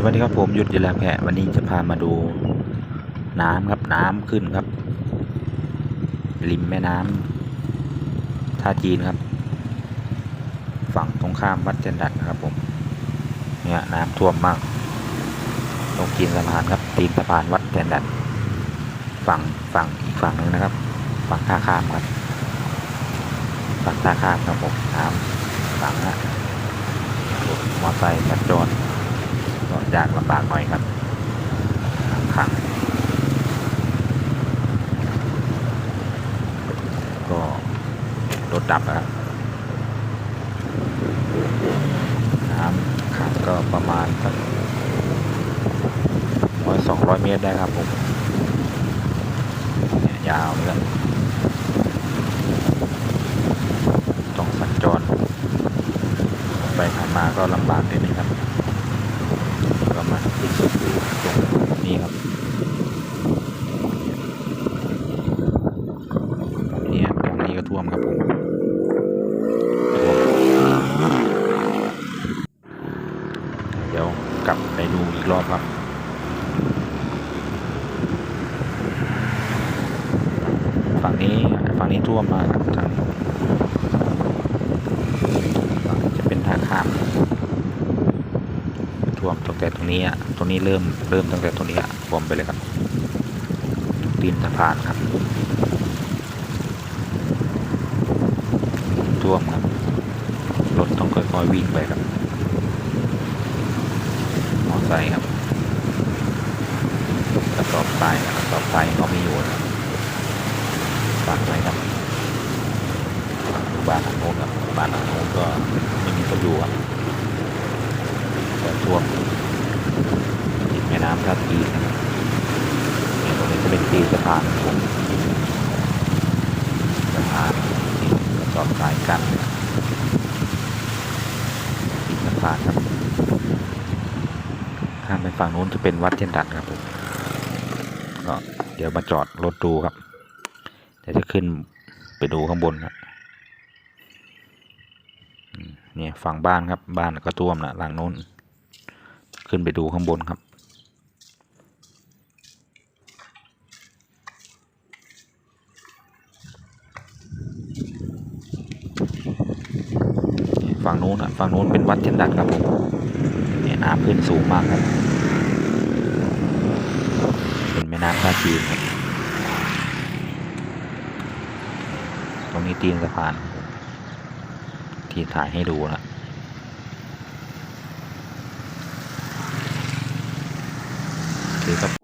สวัสดีครับผมหยุดยีราแพะวันนี้จะพามาดูน้ำครับน้ำขึ้นครับ ริมแม่น้ำท่าจีนครับ ฝั่งตรงข้ามวัดเจนดัดนะครับผมเนี่ยน้ำท่วมมาก ตรงจีนสะพานครับตีนสะพานวัดเจนดัด ฝั่งฝั่งอีกฝั่งหนึ่งนะครับ ฝั่งท่าข้ามครับ ฝั่งท่าข้ามครับผมน้ำฝั่งนะมอไซค์สัญจรก็ ยากลำบากหน่อยครับขังก็รถดับนะครับน้ำขังก็ประมาณสักร้อยสองร้อยเมตรได้ครับผมยาวเลยต้องสัญจรไปผ่านมาก็ลำบากนิดนึงครับ ก็มาที่สุดอยู่ตรงนี้ครับตรงนี้ตรงนี้ก็ท่ วมครับผมเดี๋ยวกลับไปดูอีกรอบครับฝั่งนี้ฝั่งนี้ท่วมมาครับทางฝั่งจะเป็นทางข้ามท่วมตั้งแต่ตรงนี้อะตรงนี้เริ่มเริ่มตั้งแต่ตรงนี้อะท่วมไปเลยครับตีนสะพานครับ ท่วมครับ รถต้องค่อยๆวิ่งไปครับ มอไซค์ครับกระสอบทรายนะกระสอบทรายก็ไม่อยู่นะครับฝากไว้ครับบ้านหลังโน้นครับบ้านหลังโน้นก็ไม่มีคนอยู่ครับก็ท่วมติดแม่น้ำท่าจีนนะครับตรงนี้จะเป็นตีสะพานครับผมสะพาน ที่อบสายกันตีนสะพานครับข้ามไปฝั่งนู้นจะเป็นวัดเทียนดัดครับผมก็เดี๋ยวมาจอดรถดูครับเดี๋ยวจะขึ้นไปดูข้างบนครับเนี่ยฝั่งบ้านครับบ้านก็ท่วมนะหลังนู้น ขึ้นไปดูข้างบนครับ ฝั่ง นู้นอะฝั่งนู้นเป็นวัดเจนดัดครับผมเนี่ยน้ำขึ้นสูงมากครับเป็นแม่น้ำท่าจีนครับตรงนี้ตีนสะพาน ที่ถ่ายให้ดูนะโอเคครับ